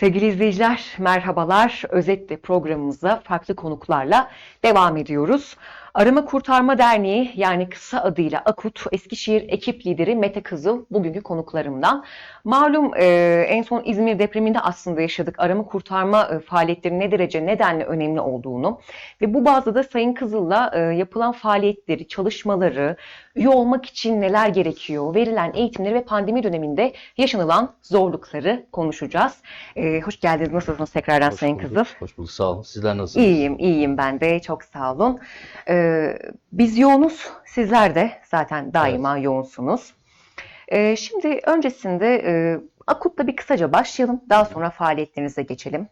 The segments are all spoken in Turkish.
Sevgili izleyiciler, merhabalar. Özetle programımıza farklı konuklarla devam ediyoruz. Arama Kurtarma Derneği yani kısa adıyla AKUT Eskişehir ekip lideri Mete Kızıl bugünkü konuklarımdan. Malum e, en son İzmir depreminde aslında yaşadık arama kurtarma e, faaliyetlerinin ne derece nedenle önemli olduğunu ve bu bazda da Sayın Kızıl'la e, yapılan faaliyetleri, çalışmaları, üye olmak için neler gerekiyor, verilen eğitimleri ve pandemi döneminde yaşanılan zorlukları konuşacağız. E, hoş geldiniz. Nasılsınız tekrardan Hoş Sayın bulduk, Kızıl? Hoş bulduk. Sağ olun. Sizler nasılsınız? İyiyim, iyiyim ben de. Çok sağ olun. Ee, biz yoğunuz. Sizler de zaten daima yoğunsunuz. Ee, şimdi öncesinde e, Akut'la bir kısaca başlayalım. Daha sonra faaliyetlerinize geçelim.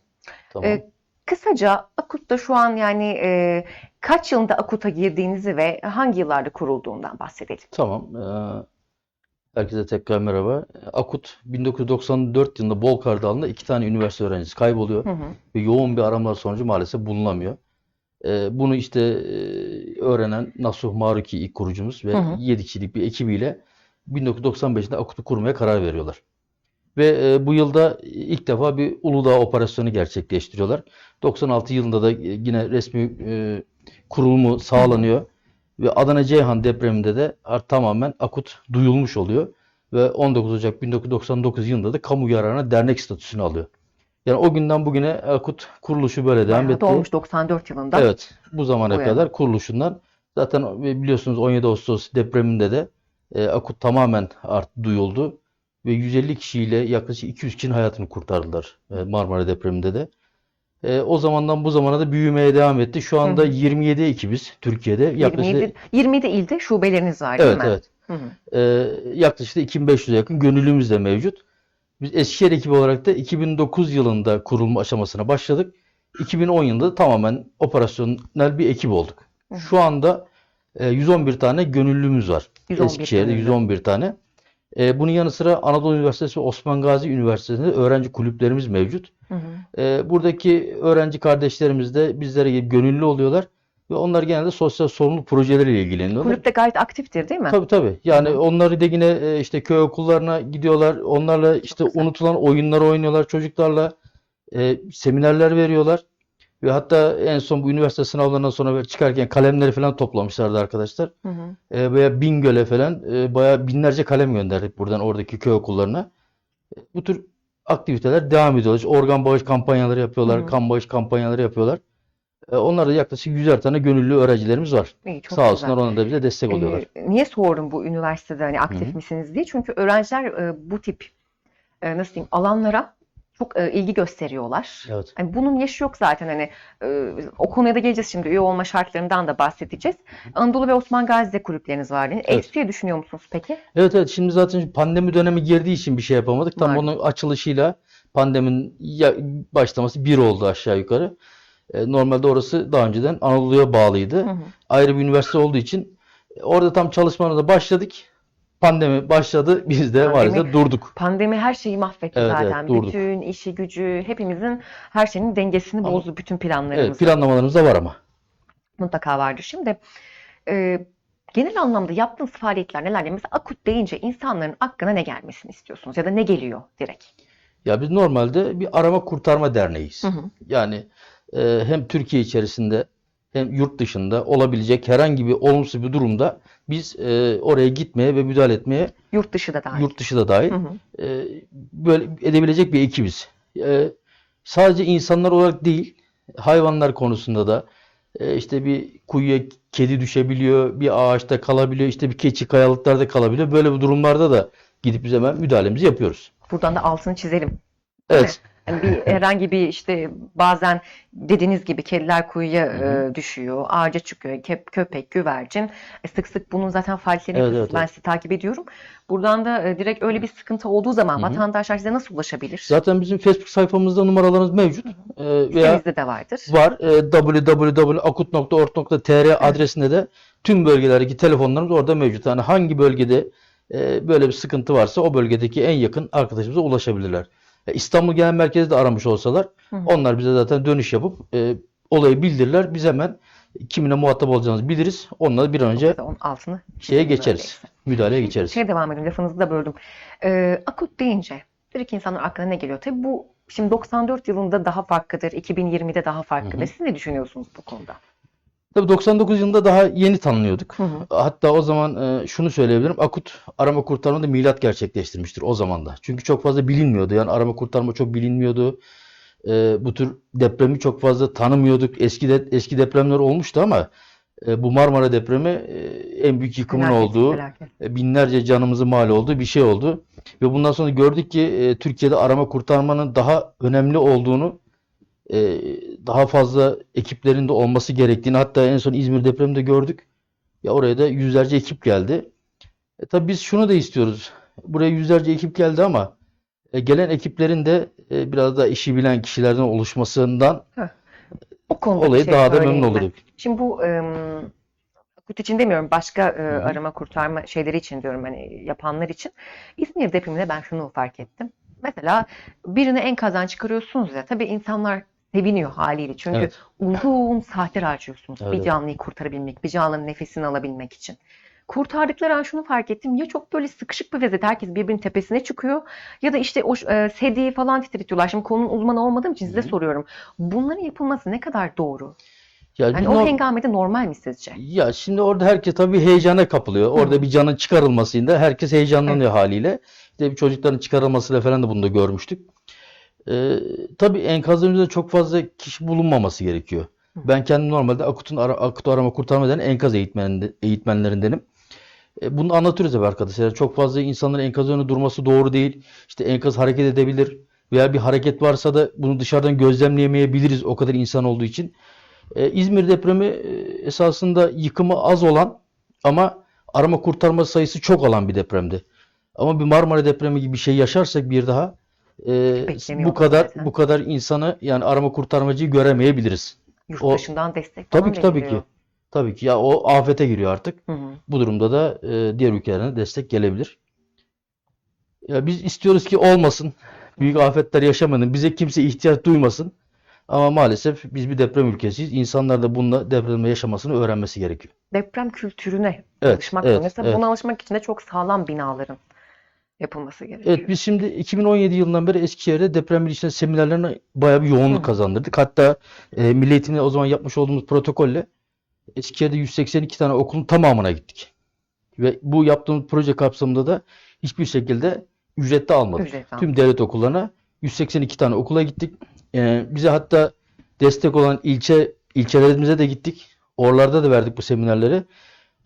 Tamam. Ee, Kısaca Akut'ta şu an yani e, kaç yılında Akut'a girdiğinizi ve hangi yıllarda kurulduğundan bahsedelim. Tamam. Ee, herkese tekrar merhaba. Akut 1994 yılında Bolkar Dağı'nda iki tane üniversite öğrencisi kayboluyor Hı hı. ve yoğun bir aramalar sonucu maalesef bulunamıyor. Ee, bunu işte e, öğrenen Nasuh Maruki ilk kurucumuz ve Hı hı. 7 kişilik bir ekibiyle 1995'te Akut'u kurmaya karar veriyorlar. Ve e, bu yılda ilk defa bir Uludağ operasyonu gerçekleştiriyorlar. 96 yılında da yine resmi e, kurulumu sağlanıyor. Ve Adana Ceyhan depreminde de tamamen Akut duyulmuş oluyor. Ve 19 Ocak 1999 yılında da kamu yararına dernek statüsünü alıyor. Yani o günden bugüne Akut kuruluşu böyle devam etti. Doğmuş 94 yılında. Evet, bu zamana Bu kadar kuruluşundan zaten biliyorsunuz 17 Ağustos depreminde de e, Akut tamamen art duyuldu ve 150 kişiyle yaklaşık 200 kişinin hayatını kurtardılar e, Marmara depreminde de. E, o zamandan bu zamana da büyümeye devam etti. Şu anda Hı hı. 27 ekibiz Türkiye'de. Yaklaşık 27, 27 ilde şubeleriniz var değil evet mi? evet. Hı. E, yaklaşık da 2500'e yakın gönüllümüz de mevcut. Biz Eskişehir ekibi olarak da 2009 yılında kurulma aşamasına başladık. 2010 yılında tamamen operasyonel bir ekip olduk. Hı. Şu anda e, 111 tane gönüllümüz var. 111 Eskişehir'de gönüllü. 111 tane. E, bunun yanı sıra Anadolu Üniversitesi ve Osman Gazi Üniversitesi'nde öğrenci kulüplerimiz mevcut. Hı hı. E, buradaki öğrenci kardeşlerimiz de bizlere gönüllü oluyorlar ve onlar genelde sosyal sorumluluk projeleriyle ilgileniyorlar. Kulüp de gayet aktiftir değil mi? Tabii tabii. Yani Hı onları da yine e, işte köy okullarına gidiyorlar. Onlarla işte unutulan oyunlar oynuyorlar çocuklarla. E, seminerler veriyorlar. Ve hatta en son bu üniversite sınavlarından sonra çıkarken kalemleri falan toplamışlardı arkadaşlar. Hı hı. E, veya Bingöl'e falan e, bayağı binlerce kalem gönderdik buradan oradaki köy okullarına. E, bu tür aktiviteler devam ediyor. İşte organ bağış kampanyaları yapıyorlar, Hı hı. kan bağış kampanyaları yapıyorlar. E, onlar da yaklaşık 100'er tane gönüllü öğrencilerimiz var. İyi, çok Sağ güzel. olsunlar onlar da bize destek oluyorlar. Ee, niye sordum bu üniversitede hani aktif Hı hı. misiniz diye? Çünkü öğrenciler e, bu tip e, nasıl diyeyim alanlara çok e, ilgi gösteriyorlar. Evet. Hani bunun yaşı yok zaten hani e, o konuya da geleceğiz şimdi üye olma şartlarından da bahsedeceğiz. Anadolu ve Osman Gazi'de kulüpleriniz var. Yani Evet. Eksiye düşünüyor musunuz peki? Evet evet şimdi zaten pandemi dönemi girdiği için bir şey yapamadık. Tam Malum. onun açılışıyla pandeminin başlaması bir oldu aşağı yukarı. E, normalde orası daha önceden Anadolu'ya bağlıydı. Hı hı. Ayrı bir üniversite olduğu için e, orada tam çalışmalarına başladık. Pandemi başladı. Biz de Pandemi- maalesef durduk. Pandemi her şeyi mahvetti Evet, evet, zaten. durduk. Bütün işi gücü hepimizin her şeyin dengesini Ama- bozdu bütün Evet planlarımızı. planlamalarımız da var ama. mutlaka vardır. Şimdi e, genel anlamda yaptığınız faaliyetler neler? Mesela akut deyince insanların aklına ne gelmesini istiyorsunuz ya da ne geliyor direkt? Ya biz normalde bir arama kurtarma derneğiyiz. Hı hı. Yani e, hem Türkiye içerisinde hem yurt dışında olabilecek herhangi bir olumsuz bir durumda biz e, oraya gitmeye ve müdahale etmeye Yurt dışı da dahil. yurt dışı da dahil Hı hı. e, böyle edebilecek bir ekibiz. E, sadece insanlar olarak değil, hayvanlar konusunda da e, işte bir kuyuya kedi düşebiliyor, bir ağaçta kalabiliyor, işte bir keçi kayalıklarda kalabiliyor. Böyle bir durumlarda da gidip biz hemen müdahalemizi yapıyoruz. Buradan da altını çizelim. Evet. Yani bir herhangi bir işte bazen dediğiniz gibi kediler kuyuya e, düşüyor, ağaca çıkıyor, kep- köpek, güvercin. E, sık sık bunun zaten faaliyetlerini Evet, evet, Ben sizi takip ediyorum. Buradan da e, direkt öyle bir sıkıntı olduğu zaman vatandaşlar size nasıl ulaşabilir? Zaten bizim Facebook sayfamızda numaralarımız mevcut. E, veya Sitemizde de vardır. var. E, www.akut.org.tr adresinde de tüm bölgelerdeki telefonlarımız orada mevcut. Yani hangi bölgede e, böyle bir sıkıntı varsa o bölgedeki en yakın arkadaşımıza ulaşabilirler. İstanbul Genel Merkezi de aramış olsalar Hı hı. onlar bize zaten dönüş yapıp e, olayı bildirirler. Biz hemen kimine muhatap olacağımızı biliriz. Onunla bir an önce onun altını şeye geçeriz. öyleyse. Müdahaleye geçeriz. Şeye devam edeyim lafınızı da böldüm. Ee, akut deyince direkt insanlar aklına ne geliyor? Tabii bu Şimdi 94 yılında daha farklıdır, 2020'de daha farklıdır. Hı hı. Siz ne düşünüyorsunuz bu konuda? Tabii 99 yılında daha yeni tanınıyorduk. Hı hı. Hatta o zaman e, şunu söyleyebilirim. Akut arama kurtarmada milat gerçekleştirmiştir o zaman da. Çünkü çok fazla bilinmiyordu. Yani arama kurtarma çok bilinmiyordu. E, bu tür depremi çok fazla tanımıyorduk. Eski de, eski depremler olmuştu ama e, bu Marmara depremi e, en büyük yıkımın Felaket, olduğu, felaket. e, binlerce canımızı mal olduğu bir şey oldu. Ve bundan sonra gördük ki e, Türkiye'de arama kurtarmanın daha önemli olduğunu, e, daha fazla ekiplerin de olması gerektiğini, hatta en son İzmir depreminde gördük. Ya oraya da yüzlerce ekip geldi. E, tabii biz şunu da istiyoruz. Buraya yüzlerce ekip geldi ama e, gelen ekiplerin de e, biraz da işi bilen kişilerden oluşmasından O konuda olayı şey daha da memnun olurduk. Şimdi bu ım, akut için demiyorum, başka e, arama kurtarma şeyleri için diyorum hani yapanlar için. İzmir depreminde ben şunu fark ettim. Mesela birini enkazdan çıkarıyorsunuz ya, tabii insanlar seviniyor haliyle. Çünkü Evet. uzun saatler harcıyorsunuz Evet, bir evet. canlıyı kurtarabilmek, bir canlının nefesini alabilmek için. Kurtardıkları an şunu fark ettim. Ya çok böyle sıkışık bir vaziyette herkes birbirinin tepesine çıkıyor ya da işte o e, sedyeyi falan titretiyorlar. Şimdi konunun uzmanı olmadığım için size Hı hı. soruyorum. Bunların yapılması ne kadar doğru? Ya Yani o hengamede normal mi sizce? Ya şimdi orada herkes tabii heyecana kapılıyor. Orada Hı. bir canın çıkarılmasıyla herkes heyecanlanıyor haliyle. İşte bir çocukların çıkarılmasıyla falan da bunu da görmüştük. Ee, tabii enkazlarımızda çok fazla kişi bulunmaması gerekiyor. Ben kendim normalde Akut'un ara, Akut arama kurtarma eden enkaz eğitmeninde, eğitmenlerindenim. E, bunu anlatıyoruz hep arkadaşlar. Çok fazla insanların enkaz önünde durması doğru değil. İşte enkaz hareket edebilir veya bir hareket varsa da bunu dışarıdan gözlemleyemeyebiliriz o kadar insan olduğu için. E, İzmir depremi e, esasında yıkımı az olan ama arama kurtarma sayısı çok olan bir depremdi. Ama bir Marmara depremi gibi bir şey yaşarsak bir daha e, bu kadar zaten. bu kadar insanı yani arama kurtarmacıyı göremeyebiliriz. Yurt O- dışından destek Tabii ki tabii ki. Tabii ki ya o afete giriyor artık. Hı hı. Bu durumda da e, diğer ülkelerine destek gelebilir. Ya biz istiyoruz ki olmasın. Büyük afetler yaşamanın. Bize kimse ihtiyaç duymasın. Ama maalesef biz bir deprem ülkesiyiz. İnsanlar da bununla depremde yaşamasını öğrenmesi gerekiyor. Deprem kültürüne Evet, alışmak evet. Tabii evet. Buna alışmak için de çok sağlam binaların yapılması gerekiyor. Evet biz şimdi 2017 yılından beri Eskişehir'de deprem bilinçli seminerlerine bayağı bir yoğunluk Hı. kazandırdık. Hatta e, Milli o zaman yapmış olduğumuz protokolle Eskişehir'de 182 tane okulun tamamına gittik. Ve bu yaptığımız proje kapsamında da hiçbir şekilde ücret de almadık. Ücret almadık. Tüm devlet okullarına 182 tane okula gittik. E, bize hatta destek olan ilçe ilçelerimize de gittik. Oralarda da verdik bu seminerleri.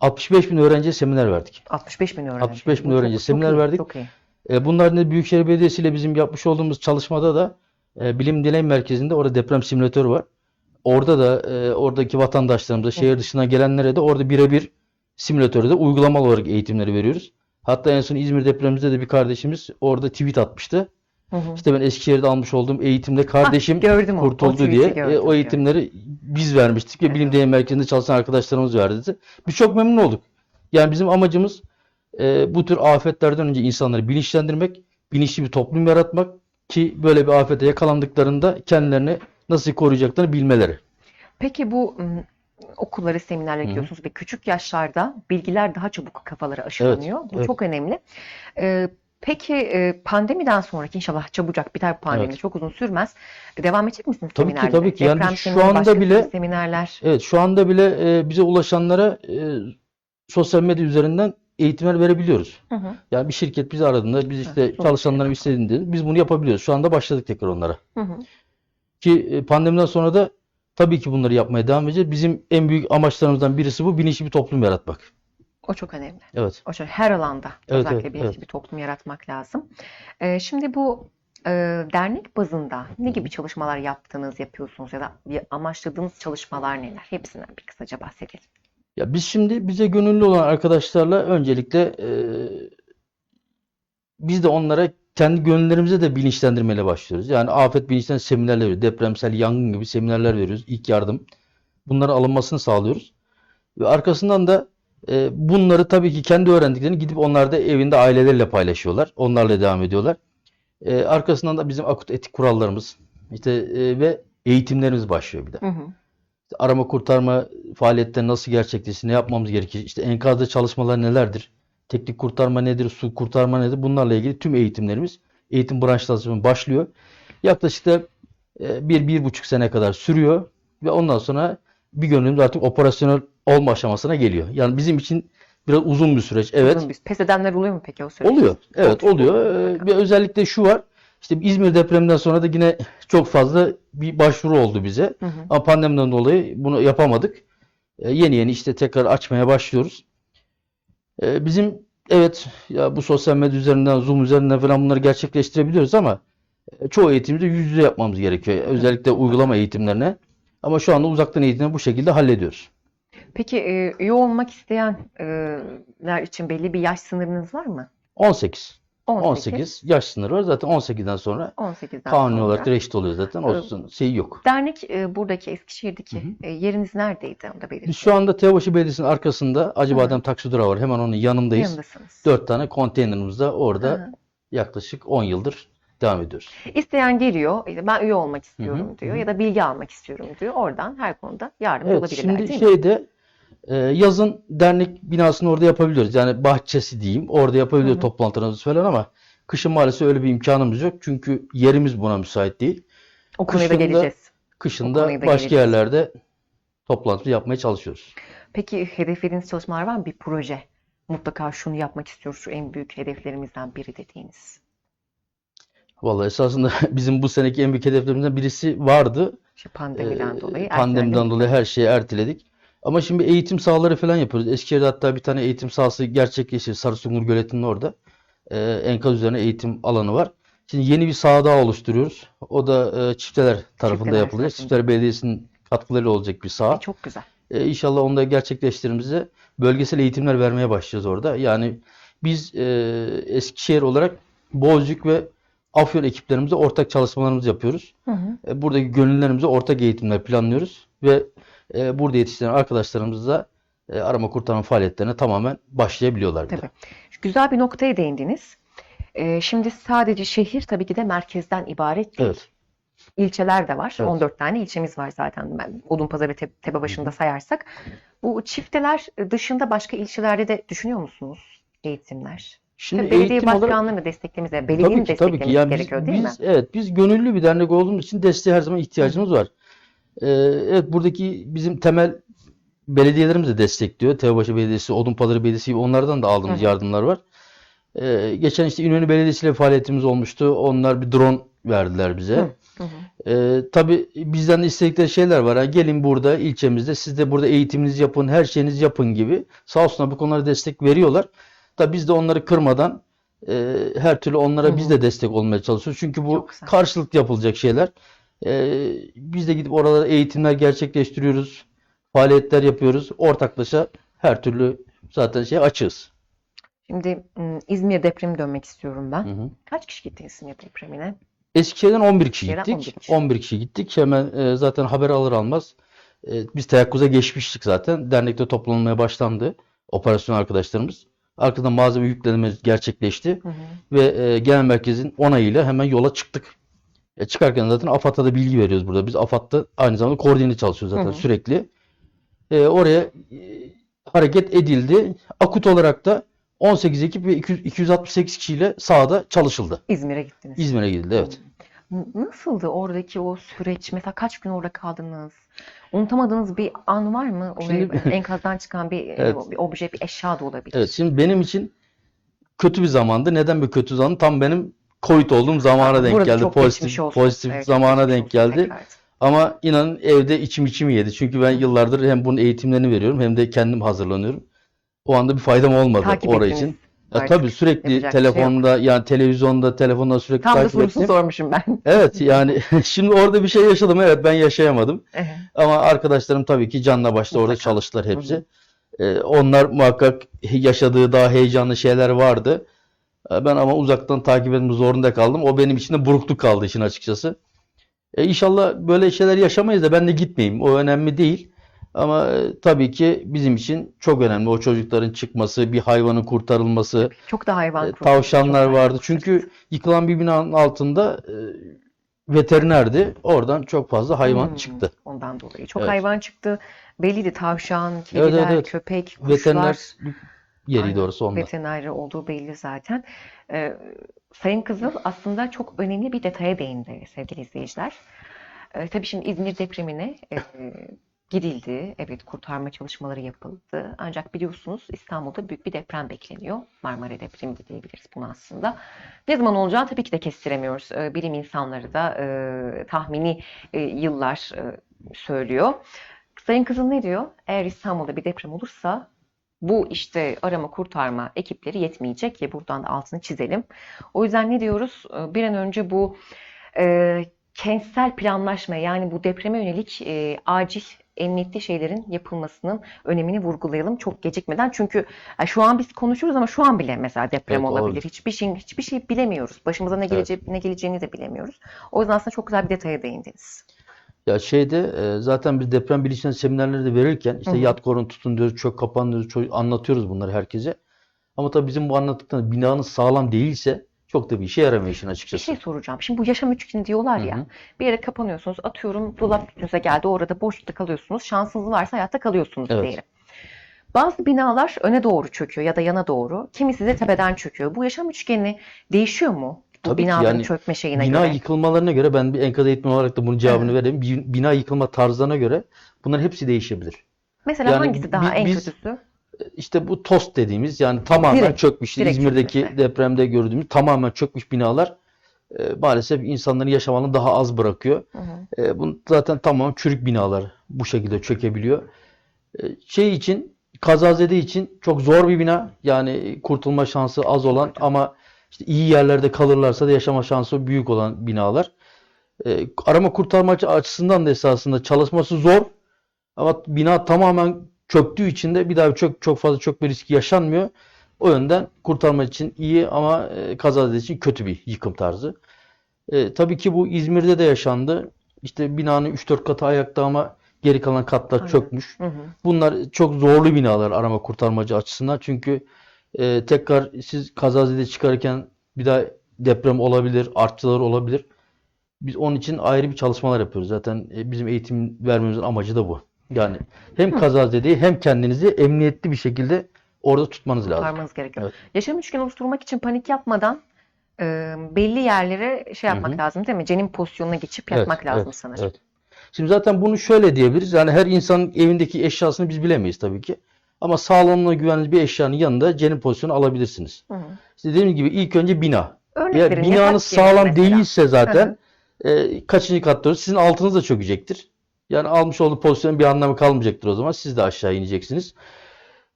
65 bin öğrenciye seminer verdik. 65 bin öğrenci. 65 bin Bu çok- öğrenci çok seminer iyi, verdik. Çok iyi. E, Bunlar ne Büyükşehir Belediyesi ile bizim yapmış olduğumuz çalışmada da e, Bilim Deney Merkezi'nde orada deprem simülatörü var. Orada da e, oradaki vatandaşlarımıza, şehir dışından gelenlere de orada birebir simülatörde uygulamalı olarak eğitimleri veriyoruz. Hatta en son İzmir depremimizde de bir kardeşimiz orada tweet atmıştı. Hı hı. İşte ben Eskişehir'de almış olduğum eğitimde kardeşim Ah, gördüm o- o kurtuldu tweet'i diye gördüm, e, o gördüm. eğitimleri biz vermiştik ve Evet. Bilim Deney Merkezi'nde çalışan arkadaşlarımız verdi. Biz çok memnun olduk. Yani bizim amacımız e, bu tür afetlerden önce insanları bilinçlendirmek, bilinçli bir toplum yaratmak ki böyle bir afete yakalandıklarında kendilerini nasıl koruyacaklarını bilmeleri. Peki bu okulları, seminerlere hı. gidiyorsunuz ve küçük yaşlarda bilgiler daha çabuk kafalara aşılanıyor. Bu evet. çok önemli. Ee, peki e, pandemiden sonraki inşallah çabucak biter bu pandemi. Evet. çok uzun sürmez. Devam edecek misiniz Tabii ki, seminerlere? tabii ki. Yani Deprem şu semineri, anda başka türlü bile- seminerler. Evet şu anda bile e, bize ulaşanlara e, sosyal medya üzerinden eğitimler verebiliyoruz. Hı hı. Yani bir şirket bizi aradığında biz işte çok çalışanların istediğinde biz bunu yapabiliyoruz. Şu anda başladık tekrar onlara. Hı hı. Ki e, pandemiden sonra da tabii ki bunları yapmaya devam edeceğiz. Bizim en büyük amaçlarımızdan birisi bu bilinçli bir toplum yaratmak. O çok önemli. Evet. O çok her alanda Evet, özellikle evet, bilinçli evet. bir toplum yaratmak lazım. Ee, şimdi bu e, dernek bazında ne gibi çalışmalar yaptınız, yapıyorsunuz ya da bir amaçladığınız çalışmalar neler? Hepsinden bir kısaca bahsedelim. Ya biz şimdi bize gönüllü olan arkadaşlarla öncelikle e, biz de onlara kendi gönüllerimize de bilinçlendirmeyle başlıyoruz. Yani afet bilinçlendirme seminerler veriyoruz. Depremsel, yangın gibi seminerler veriyoruz. İlk yardım. Bunların alınmasını sağlıyoruz. Ve arkasından da bunları tabii ki kendi öğrendiklerini gidip onlar da evinde aileleriyle paylaşıyorlar. Onlarla devam ediyorlar. E, arkasından da bizim akut etik kurallarımız işte e, ve eğitimlerimiz başlıyor bir de. Hı hı. İşte arama kurtarma faaliyetleri nasıl gerçekleşir, ne yapmamız gerekir, işte enkazda çalışmalar nelerdir, teknik kurtarma nedir, su kurtarma nedir, bunlarla ilgili tüm eğitimlerimiz eğitim branşları başlıyor. Yaklaşık da e, bir, bir buçuk sene kadar sürüyor ve ondan sonra bir gönlümüz artık operasyonel olma aşamasına geliyor. Yani bizim için biraz uzun bir süreç. Evet. Uzun bir- Pes edenler oluyor mu peki o süreçte? Oluyor. Evet oluyor. Ee, Ve özellikle şu var. İşte İzmir depreminden sonra da yine çok fazla bir başvuru oldu bize. Hı hı. Ama pandemiden dolayı bunu yapamadık. Ee, Yeni yeni işte tekrar açmaya başlıyoruz. Ee, Bizim evet ya bu sosyal medya üzerinden, Zoom üzerinden falan bunları gerçekleştirebiliyoruz ama e, çoğu eğitimi de yüz yüze yapmamız gerekiyor. Özellikle uygulama eğitimlerine. Ama şu anda uzaktan eğitimi bu şekilde hallediyoruz. Peki e, üye olmak isteyenler için belli bir yaş sınırınız var mı? 18. 18. 18 yaş sınırı var. Zaten 18'den sonra 18'den kanuni sonra. olarak reşit oluyor zaten. O Evet. şey yok. Dernek e, buradaki Eskişehir'deki Hı hı. e, yeriniz neredeydi? Onu da. Biz şu anda Teobaşı Belediyesi'nin arkasında Acıbadem Taksi Durağı var. Hemen onun yanındayız. Yanındasınız. 4 tane konteynerimiz de orada Hı hı. yaklaşık 10 yıldır devam ediyoruz. İsteyen geliyor, işte ben üye olmak istiyorum Hı hı, diyor hı. ya da bilgi almak istiyorum diyor. Oradan her konuda yardımcı Evet, olabilirler şimdi değil mi? Şeyde e, yazın dernek binasını orada yapabiliyoruz. Yani bahçesi diyeyim. Orada yapabiliyoruz Hı hı. toplantılarımızı falan ama kışın maalesef öyle bir imkanımız yok. Çünkü yerimiz buna müsait değil. O konuya da geleceğiz. Kışın O da başka geleceğiz. yerlerde toplantı yapmaya çalışıyoruz. Peki hedeflediğiniz çalışmalar var mı? Bir proje. Mutlaka şunu yapmak istiyoruz. Şu en büyük hedeflerimizden biri dediğiniz. Vallahi esasında bizim bu seneki en büyük hedeflerimizden birisi vardı. İşte pandemiden Ee, dolayı. pandemiden ertelendi. dolayı her şeyi erteledik. Ama şimdi eğitim sahaları falan yapıyoruz. Eskişehir'de hatta bir tane eğitim sahası gerçekleşti. Sarısungur Göleti'nin orada. Ee, enkaz üzerine eğitim alanı var. Şimdi yeni bir saha daha oluşturuyoruz. O da e, çifteler tarafında Çifteler yapılacak. tarafında. Çifteler Belediyesi'nin katkılarıyla olacak bir saha. E, çok güzel. Ee, inşallah onu da gerçekleştirdiğimizde bölgesel eğitimler vermeye başlayacağız orada. Yani biz e, Eskişehir olarak Bozcuk ve Afyon ekiplerimizle ortak çalışmalarımızı yapıyoruz. Hı hı. E, Buradaki gönüllerimize ortak eğitimler planlıyoruz ve e, burada yetiştiren arkadaşlarımız da e, arama kurtarma faaliyetlerine tamamen başlayabiliyorlar bile. Tabii. Güzel bir noktaya değindiniz. Ee, şimdi sadece şehir tabii ki de merkezden ibaret değil. Evet. İlçeler de var. Evet. 14 tane ilçemiz var zaten. Ben Odunpazarı ve Te- Tepebaşı'nda sayarsak. Bu çifteler dışında başka ilçelerde de düşünüyor musunuz eğitimler? Şimdi Tabii belediye eğitim olarak başkanlığını desteklememize, belediyenin tabii ki tabii ki desteklemesi yani biz, gerekiyor değil mi? biz evet biz gönüllü bir dernek olduğumuz için desteğe her zaman ihtiyacımız var. E, evet buradaki bizim temel belediyelerimiz de destekliyor. Teobaşı Belediyesi, Odunpazarı Belediyesi gibi onlardan da aldığımız hı. yardımlar var. E, geçen işte İnönü Belediyesi ile faaliyetimiz olmuştu. Onlar bir drone verdiler bize. Hı, hı hı. Ee, tabii bizden de istedikleri şeyler var. Ha, gelin burada ilçemizde siz de burada eğitiminizi yapın, her şeyinizi yapın gibi. Sağ olsunlar bu konulara destek veriyorlar. Tabii biz de onları kırmadan e, her türlü onlara Hı hı. biz de destek olmaya çalışıyoruz. Çünkü bu karşılıklı yapılacak şeyler. Ee, biz de gidip oralara eğitimler gerçekleştiriyoruz. Faaliyetler yapıyoruz. Ortaklaşa her türlü zaten şey açığız. Şimdi m, İzmir depremi dönmek istiyorum ben. Hı hı. Kaç kişi gitti İzmir depremine? Eskişehir'den 11 kişi gittik. 11 kişi. 11 kişi gittik. Hemen e, zaten haber alır almaz e, biz teyakkuza geçmiştik zaten. Dernekte toplanmaya başlandı operasyon arkadaşlarımız. Arkadan malzeme yüklememiz gerçekleşti Hı hı. ve e, genel merkezin onayıyla hemen yola çıktık. E, çıkarken zaten AFAD'a da bilgi veriyoruz burada. Biz AFAD'da aynı zamanda koordine çalışıyoruz zaten Hı hı. sürekli. E, oraya e, hareket edildi. Akut olarak da 18 ekip ve 200 268 kişiyle sahada çalışıldı. İzmir'e gittiniz. İzmir'e gidildi evet. Nasıldı oradaki o süreç? Mesela kaç gün orada kaldınız? Unutamadığınız bir an var mı? Oraya Şimdi- enkazdan çıkan bir, Evet. bir obje, bir eşya da olabilir. Evet, şimdi benim için kötü bir zamandı. Neden bir kötü zaman? Tam benim Covid olduğum zamana denk Burada geldi. Pozitif pozitif Evet, zamana denk geldi. Ama inanın evde içim içimi yedi. Çünkü ben yıllardır hem bunun eğitimlerini veriyorum hem de kendim hazırlanıyorum. O anda bir faydam olmadı Takip oraya ettiniz. için. Ya tabii sürekli yapacak şey yok. telefonda yani televizyonda telefonda sürekli Tam da takip ettim. sormuşum ben. Evet yani şimdi orada bir şey yaşadım. Evet ben yaşayamadım. Evet. Ama arkadaşlarım tabii ki canla başla orada çalıştılar hepsi. Hı Ee, onlar muhakkak yaşadığı daha heyecanlı şeyler vardı. Ee, ben ama uzaktan takip etmek zorunda kaldım. O benim için de burukluk kaldı işin açıkçası. E, inşallah böyle şeyler yaşamayız da ben de gitmeyeyim. O önemli değil. Ama e, tabii ki bizim için çok önemli. O çocukların çıkması, bir hayvanın kurtarılması. Çok da hayvan E, kurtarıcı, Tavşanlar çok vardı. Çünkü yıkılan bir binanın altında e, veterinerdi. Oradan çok fazla hayvan Hmm, çıktı. Ondan dolayı. Çok Evet. hayvan çıktı. Belliydi tavşan, Evet, evet, kediler, evet. köpek, Veteriner Aynen. doğrusu onda. Veteriner olduğu belli zaten. Ee, Sayın Kızıl aslında çok önemli bir detaya değindi sevgili izleyiciler. Ee, tabii şimdi İzmir depremine e, gidildi. Evet kurtarma çalışmaları yapıldı. Ancak biliyorsunuz İstanbul'da büyük bir deprem bekleniyor. Marmara depremi de diyebiliriz bunu aslında. Ne zaman olacağını tabii ki de kestiremiyoruz. Ee, bilim insanları da e, tahmini e, yıllar e, söylüyor. Sayın Kızıl ne diyor? Eğer İstanbul'da bir deprem olursa bu işte arama kurtarma ekipleri yetmeyecek ki buradan da altını çizelim. O yüzden ne diyoruz? Ee, Bir an önce bu e, kentsel planlaşma yani bu depreme yönelik e, acil emniyetli şeylerin yapılmasının önemini vurgulayalım çok gecikmeden. Çünkü e, şu an biz konuşuyoruz ama şu an bile mesela deprem Evet, olabilir. Hiçbir şey hiçbir şey bilemiyoruz. Başımıza ne Evet. geleceği ne geleceğini de bilemiyoruz. O yüzden aslında çok güzel bir detaya değindiniz. Ya şeyde e, zaten biz deprem bilinçli seminerleri de verirken işte Hı hı. yat korun tutun diyoruz, çök kapan diyoruz, ço- anlatıyoruz bunları herkese. Ama tabii bizim bu anlattıklarımız binanın sağlam değilse çok da bir işe yaramıyor işin Bir açıkçası. şey soracağım. Şimdi bu yaşam üçgeni diyorlar Hı ya. hı. Bir yere kapanıyorsunuz. Atıyorum dolap üstünüze geldi. Orada boşlukta kalıyorsunuz. Şansınız varsa hayatta kalıyorsunuz Evet. diyelim. Bazı binalar öne doğru çöküyor ya da yana doğru. Kimisi de tepeden çöküyor. Bu yaşam üçgeni değişiyor mu? Tabii binaların yani çökme şeyine Bina göre. yıkılmalarına göre ben bir enkaz eğitmeni olarak da bunun cevabını Hı. vereyim. Bi- Bina yıkılma tarzlarına göre bunların hepsi değişebilir. Mesela Yani hangisi daha en biz- kötüsü? İşte bu tost dediğimiz yani tamamen Direkt, çökmüş. direkt İzmir'deki çökmesi. depremde gördüğümüz tamamen çökmüş binalar e, maalesef insanların yaşam alanını daha az bırakıyor. Hı hı. E, bu zaten tamamen çürük binalar bu şekilde çökebiliyor. E, şey için kazazede için çok zor bir bina. Yani kurtulma şansı az olan ama işte iyi yerlerde kalırlarsa da yaşama şansı büyük olan binalar. E, arama kurtarma açı- açısından da esasında çalışması zor. Ama bina tamamen çöktüğü için de bir daha çok çok fazla çökme riski yaşanmıyor. O yönden kurtarma için iyi ama e, kazazede için kötü bir yıkım tarzı. E, tabii ki bu İzmir'de de yaşandı. İşte binanın 3-4 katı ayakta ama geri kalan katlar çökmüş. Hı hı. Bunlar çok zorlu binalar arama kurtarmacı açısından. Çünkü e, tekrar siz kazazede çıkarken bir daha deprem olabilir, artçılar olabilir. Biz onun için ayrı bir çalışmalar yapıyoruz. Zaten e, bizim eğitim vermemizin amacı da bu. Yani hem kazazedeyi hem kendinizi emniyetli bir şekilde orada tutmanız lazım. Kurtarmanız gerekiyor. Evet. Yaşam üçgeni oluşturmak için panik yapmadan e, belli yerlere şey yapmak Hı hı. lazım değil mi? Cenin pozisyonuna geçip Evet, yatmak lazım evet, sanırım. evet. Şimdi zaten bunu şöyle diyebiliriz. Yani her insanın evindeki eşyasını biz bilemeyiz tabii ki. Ama sağlamlığına güvenli bir eşyanın yanında cenin pozisyonu alabilirsiniz. Hı hı. İşte dediğim gibi ilk önce bina. Örnek Eğer verin, binanız sağlam mesela. değilse zaten e, kaçıncı katta sizin altınız da çökecektir. Yani almış olduğu pozisyonun bir anlamı kalmayacaktır o zaman. Siz de aşağı ineceksiniz.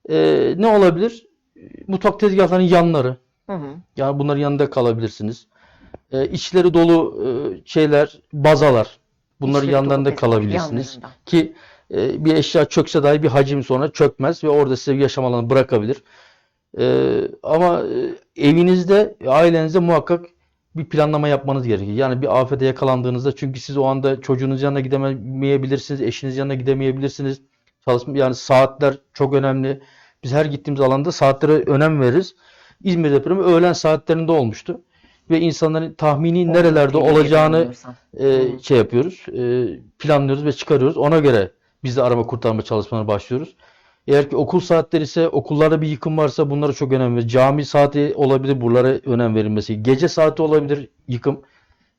E, ne olabilir? Mutfak tezgahlarının yanları. Hı hı. Yani bunların yanında kalabilirsiniz. E, içleri dolu e, şeyler, bazalar. Bunların İçleri yanlarında kalabilirsiniz. yanlarında. Ki e, bir eşya çökse dahi bir hacim sonra çökmez ve orada size bir yaşam alanı bırakabilir. E, ama e, evinizde, ailenizde muhakkak bir planlama yapmanız gerekiyor. Yani bir afete yakalandığınızda çünkü siz o anda çocuğunuz yanına gidemeyebilirsiniz, eşiniz yanına gidemeyebilirsiniz. Çalışma yani saatler çok önemli. Biz her gittiğimiz alanda saatlere önem veririz. İzmir depremi öğlen saatlerinde olmuştu ve insanların tahmini nerelerde Tehlikeli olacağını e, şey yapıyoruz, e, planlıyoruz ve çıkarıyoruz. Ona göre biz de arama kurtarma çalışmalarına başlıyoruz. Eğer ki okul saatleri ise okullarda bir yıkım varsa bunlara çok önem veriyoruz. Cami saati olabilir, buralara önem verilmesi. Gece saati olabilir yıkım.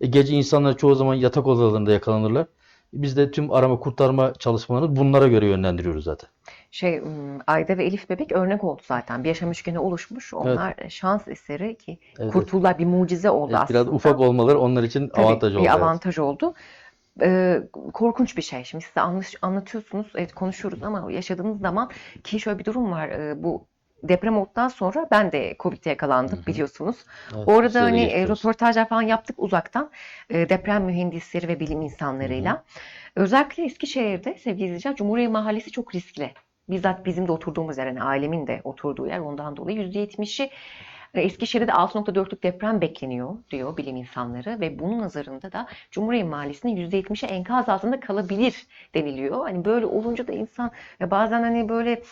E, gece insanlar çoğu zaman yatak odalarında yakalanırlar. Biz de tüm arama kurtarma çalışmalarını bunlara göre yönlendiriyoruz zaten. Şey, Ayda ve Elif Bebek örnek oldu zaten. Bir yaşam üçgeni oluşmuş. Onlar şans eseri ki Evet, kurtuldular. Bir mucize oldu evet. Biraz aslında. ufak olmaları onlar için Tabii, avantaj oldu. bir evet. avantaj oldu. Ee, korkunç bir şey. Şimdi size anlaş- anlatıyorsunuz, evet konuşuyoruz ama yaşadığınız zaman ki şöyle bir durum var. Ee, bu deprem olduktan sonra ben de Covid'e yakalandım biliyorsunuz. Evet, Orada hani e, röportajlar falan yaptık uzaktan e, deprem mühendisleri ve bilim insanlarıyla. Özellikle Eskişehir'de sevgili izleyiciler Cumhuriyet Mahallesi çok riskli. Bizzat bizim de oturduğumuz yer, yani ailemin de oturduğu yer ondan dolayı %70'i e, Eskişehir'de de 6.4'lük deprem bekleniyor diyor bilim insanları ve bunun nazarında da Cumhuriyet Mahallesi'nin %70'i enkaz altında kalabilir deniliyor. Hani böyle olunca da insan bazen hani böyle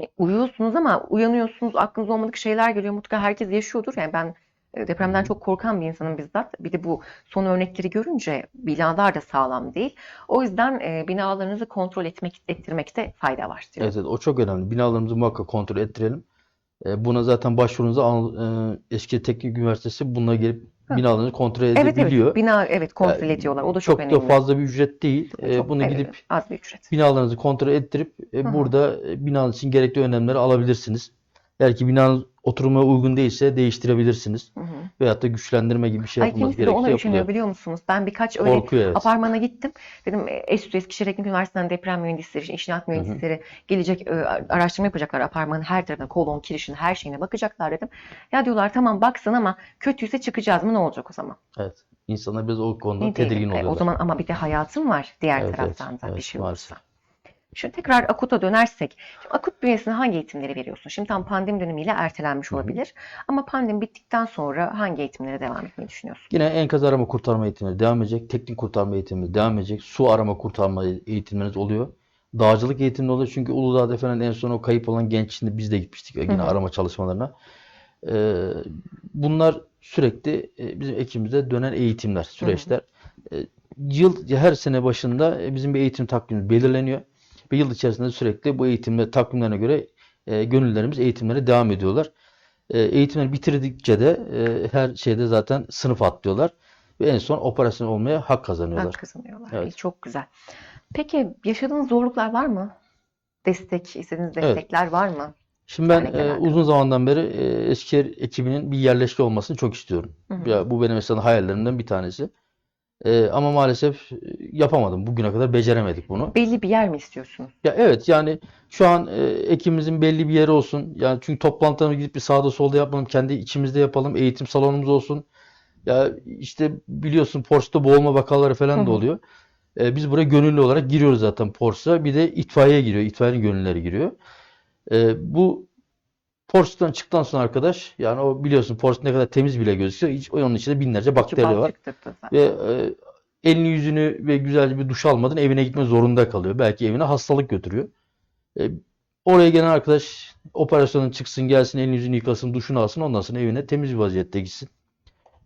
e, uyuyorsunuz ama uyanıyorsunuz aklınızda olmadık şeyler geliyor. Mutlaka herkes yaşıyordur. Yani ben e, depremden çok korkan bir insanım bizzat. Bir de bu son örnekleri görünce binalar da sağlam değil. O yüzden e, binalarınızı kontrol etmek ettirmekte fayda var diyor. Evet, evet, o çok önemli. Binalarımızı muhakkak kontrol ettirelim. E, buna zaten başvurunuzu Anadolu- e, Eskişehir Teknik Üniversitesi bununla gelip Hı. binalarınızı kontrol Evet evet. edebiliyor. Bina evet kontrol E, ediyorlar. O da çok, Çok da önemli. fazla bir ücret değil. E, Çok, bunu evet, gidip az bir ücret. binalarınızı kontrol ettirip e, Hı burada e, binanız için gerekli önlemleri alabilirsiniz. Eğer ki binanız oturuma uygun değilse değiştirebilirsiniz. Hı hı. Veyahut da güçlendirme gibi bir şey Ay yapılması kimisi de ona yapılıyor. biliyor musunuz? Ben birkaç öyle Korkuyor evet. apartmana gittim. Dedim e, ESTÜ Eskişehir Teknik Üniversitesi'nden deprem mühendisleri, inşaat hı. mühendisleri gelecek e, araştırma yapacaklar apartmanın her tarafına, kolon, kirişine, her şeyine bakacaklar dedim. Ya diyorlar tamam baksın ama kötüyse çıkacağız mı ne olacak o zaman? Evet. İnsanlar biraz o konuda Ne tedirgin E, o oluyorlar. zaman ama bir de hayatım var diğer Evet, taraftan evet, da bir evet, şey maalesef. Şimdi tekrar akuta dönersek, şimdi akut bünyesinde hangi eğitimleri veriyorsun? Şimdi tam pandemi dönemiyle ertelenmiş olabilir. Ama pandemi bittikten sonra hangi eğitimlere devam etmeyi düşünüyorsun? Yine enkaz arama kurtarma eğitimleri devam edecek. Teknik kurtarma eğitimleri devam edecek. Su arama kurtarma eğitimleriniz oluyor. Dağcılık eğitimleri oluyor. Çünkü Uludağ'da falan en son o kayıp olan genç de biz de gitmiştik yine Hı hı. arama çalışmalarına. Ee, bunlar sürekli e, bizim ekibimizde dönen eğitimler, süreçler. Ee, yıl her sene başında e, bizim bir eğitim takvimimiz belirleniyor. Ve yıl içerisinde sürekli bu eğitimler takvimlerine göre e, gönüllerimiz eğitimlere devam ediyorlar. E, eğitimleri bitirdikçe de e, her şeyde zaten sınıf atlıyorlar ve en son operasyon olmaya hak kazanıyorlar. Hak kazanıyorlar. Evet. İyi, çok güzel. Peki yaşadığınız zorluklar var mı? Destek, istediğiniz destekler var mı? Şimdi ben Yani e, uzun zamandan beri e, Eskişehir ekibinin bir yerleşke olmasını çok istiyorum. Hı hı. Ya bu benim mesela hayallerimden bir tanesi. E, ama maalesef e, yapamadım. Bugüne kadar beceremedik bunu. Belli bir yer mi istiyorsunuz? Ya evet yani şu an e, ekibimizin belli bir yeri olsun. Yani çünkü toplantılarımızı gidip bir sağda solda yapalım. Kendi içimizde yapalım. Eğitim salonumuz olsun. Ya işte biliyorsun Porsche'da boğulma vakaları falan da oluyor. E, biz buraya gönüllü olarak giriyoruz zaten Porsche'a. Bir de itfaiye giriyor. İtfaiyenin gönüllüleri giriyor. E, bu Porsche'dan çıktıktan sonra arkadaş yani o biliyorsun Porsche ne kadar temiz bile gözüküyor. Hiç, onun içinde binlerce bakteri var. Ve e, elini yüzünü ve güzelce bir duş almadan evine gitme zorunda kalıyor. Belki evine hastalık götürüyor. E, oraya gelen arkadaş operasyonun çıksın gelsin elini yüzünü yıkasın duşunu alsın ondan sonra evine temiz bir vaziyette gitsin.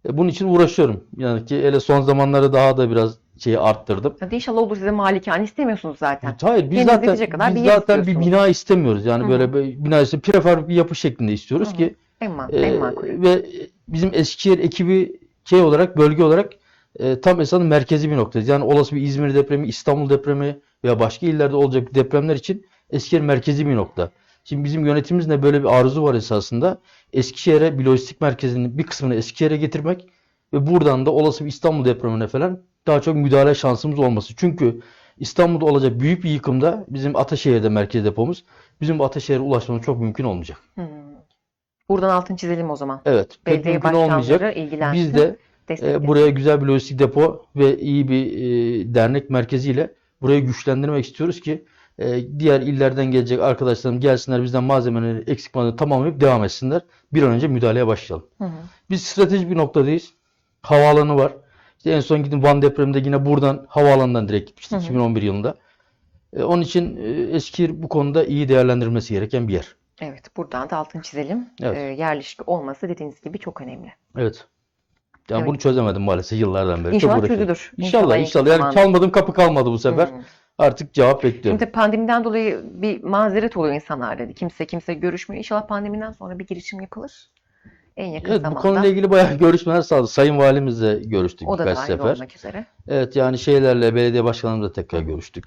E, bunun için uğraşıyorum. Yani ki hele son zamanlarda daha da biraz şeyi arttırdım. Hadi inşallah olur size malikane istemiyorsunuz zaten. Hayır biz Kendinize zaten kadar biz bir zaten bir bina istemiyoruz. Yani Hı böyle bir bina ise prefabrik bir yapı şeklinde istiyoruz Hı ki En, man ee, en makulü. ve bizim Eskişehir ekibi şey olarak bölge olarak e, tam Esad'ın merkezi bir noktayız. Yani olası bir İzmir depremi, İstanbul depremi veya başka illerde olacak depremler için Eskişehir merkezi bir nokta. Şimdi bizim yönetimimizde böyle bir arzu var esasında. Eskişehir'e bir lojistik merkezinin bir kısmını Eskişehir'e getirmek ve buradan da olası bir İstanbul depremine falan daha çok müdahale şansımız olması. Çünkü İstanbul'da olacak büyük bir yıkımda bizim Ataşehir'de merkez depomuz. Bizim Ataşehir'e ulaşmamız çok mümkün olmayacak. Hmm. Buradan altın çizelim o zaman. Evet, pek Belediye mümkün olmayacak. Biz de e, buraya güzel bir lojistik depo ve iyi bir e, dernek merkeziyle burayı güçlendirmek istiyoruz ki e, diğer illerden gelecek arkadaşlarım gelsinler bizden malzemeleri eksik malzemeleri tamamlayıp devam etsinler. Bir an önce müdahaleye başlayalım. Hı hı. Biz stratejik bir noktadayız. Havaalanı var. İşte en son gidin Van depreminde yine buradan havaalanından direkt gitmiştik Hı hı. 2011 yılında. E, onun için e, Eskişehir bu konuda iyi değerlendirilmesi gereken bir yer. Evet, buradan da altın çizelim. Evet. Ee, yerleşik olması dediğiniz gibi çok önemli. Evet. Yani Evet. bunu çözemedim maalesef yıllardan beri. İnşallah Çok çözülür. İnşallah inşallah. Yani zamanda. çalmadığım kapı kalmadı bu sefer. Hmm. Artık cevap bekliyorum. Şimdi pandemiden dolayı bir mazeret oluyor insanlarda. Kimse kimse görüşmüyor. İnşallah pandemiden sonra bir girişim yapılır. En yakın Evet, bu zamanda. konuyla ilgili bayağı görüşmeler sağladık. Sayın Valimizle görüştük o da birkaç dahil sefer. olmak üzere. Evet yani şeylerle belediye başkanımızla tekrar görüştük.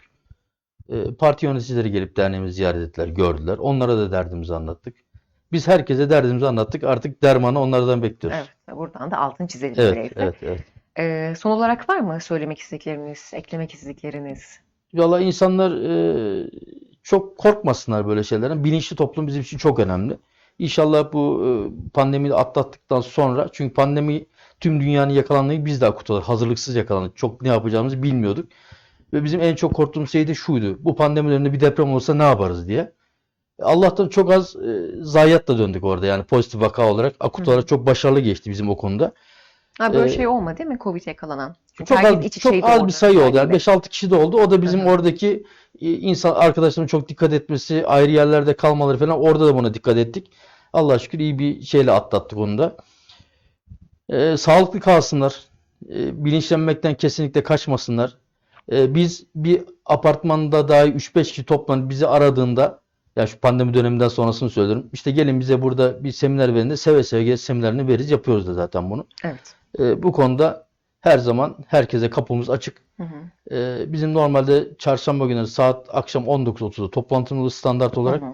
Ee, parti yöneticileri gelip derneğimizi ziyaret ettiler, gördüler. Onlara da derdimizi anlattık. Biz herkese derdimizi anlattık. Artık dermanı onlardan bekliyoruz. Evet, buradan da altın çizelim Evet, böylelikle. evet, evet. Ee, son olarak var mı söylemek istedikleriniz, eklemek istedikleriniz? Valla insanlar e, çok korkmasınlar böyle şeylerden. Bilinçli toplum bizim için çok önemli. İnşallah bu e, pandemiyi de atlattıktan sonra çünkü pandemi tüm dünyanın yakalandığını biz de olarak hazırlıksız yakalandık. Çok ne yapacağımızı bilmiyorduk. Ve bizim en çok korktuğumuz şey de şuydu. Bu pandemi döneminde bir deprem olsa ne yaparız diye. Allah'tan çok az e, zayiatla döndük orada yani pozitif vaka olarak. Akut olarak çok başarılı geçti bizim o konuda. Ha böyle Ee, şey olmadı değil mi Covid yakalanan? Çünkü Çok az, çok az orada bir sayı oldu. Yani gibi. 5-6 kişi de oldu. O da bizim Hı hı. oradaki e, insan arkadaşlarımın çok dikkat etmesi, ayrı yerlerde kalmaları falan orada da buna dikkat ettik. Allah'a şükür iyi bir şeyle atlattık onu da. Ee, sağlıklı kalsınlar. Ee, bilinçlenmekten kesinlikle kaçmasınlar. Ee, biz bir apartmanda dahi 3-5 kişi toplanıp bizi aradığında Ya şu pandemi döneminden sonrasını söylüyorum. İşte gelin bize burada bir seminer verin de seve seve seminerini veririz. Yapıyoruz da zaten bunu. Evet. E, bu konuda her zaman herkese kapımız açık. Hı hı. E, bizim normalde çarşamba günleri saat akşam 19.30'da toplantımız standart olarak. Hı hı.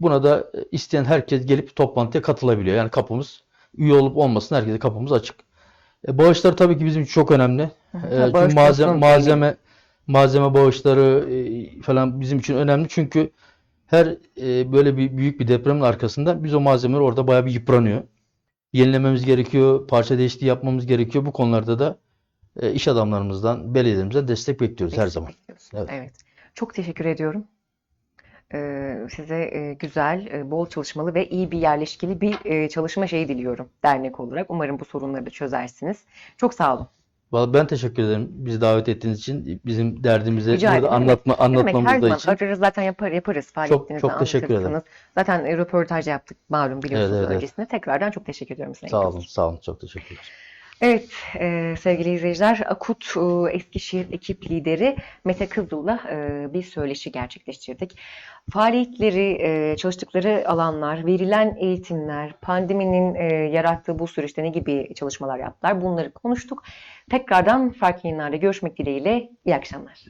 Buna da e, isteyen herkes gelip toplantıya katılabiliyor. Yani kapımız üye olup olmasın herkese kapımız açık. E, bağışlar tabii ki bizim için çok önemli. E, çünkü malzeme malzeme malzeme bağışları e, falan bizim için önemli. Çünkü her e, böyle bir büyük bir depremin arkasında biz o malzemeler orada bayağı bir yıpranıyor. Yenilememiz gerekiyor, parça değişikliği yapmamız gerekiyor. Bu konularda da e, iş adamlarımızdan, belediyelerimizden destek bekliyoruz her zaman. Evet. Evet. Çok teşekkür ediyorum. Size güzel, bol çalışmalı ve iyi bir yerleşkili bir çalışma şeyi diliyorum dernek olarak. Umarım bu sorunları da çözersiniz. Çok sağ olun. Vallahi ben teşekkür ederim bizi davet ettiğiniz için, bizim derdimizi Rica burada anlatma Ne demek her anlatmamız zaman için. ararız zaten yapar, yaparız faaliyetlerinizi çok teşekkür ederim. Zaten e, röportaj yaptık malum biliyorsunuz Evet, evet, evet. öncesinde. Tekrardan çok teşekkür ediyorum Sayın Sağ olun, sağ olun. Çok teşekkürler. Evet e, sevgili izleyiciler Akut e, Eskişehir ekip lideri Mete Kızıl'la e, bir söyleşi gerçekleştirdik. Faaliyetleri, e, çalıştıkları alanlar, verilen eğitimler, pandeminin e, yarattığı bu süreçte ne gibi çalışmalar yaptılar bunları konuştuk. Tekrardan farklı yayınlarda görüşmek dileğiyle iyi akşamlar.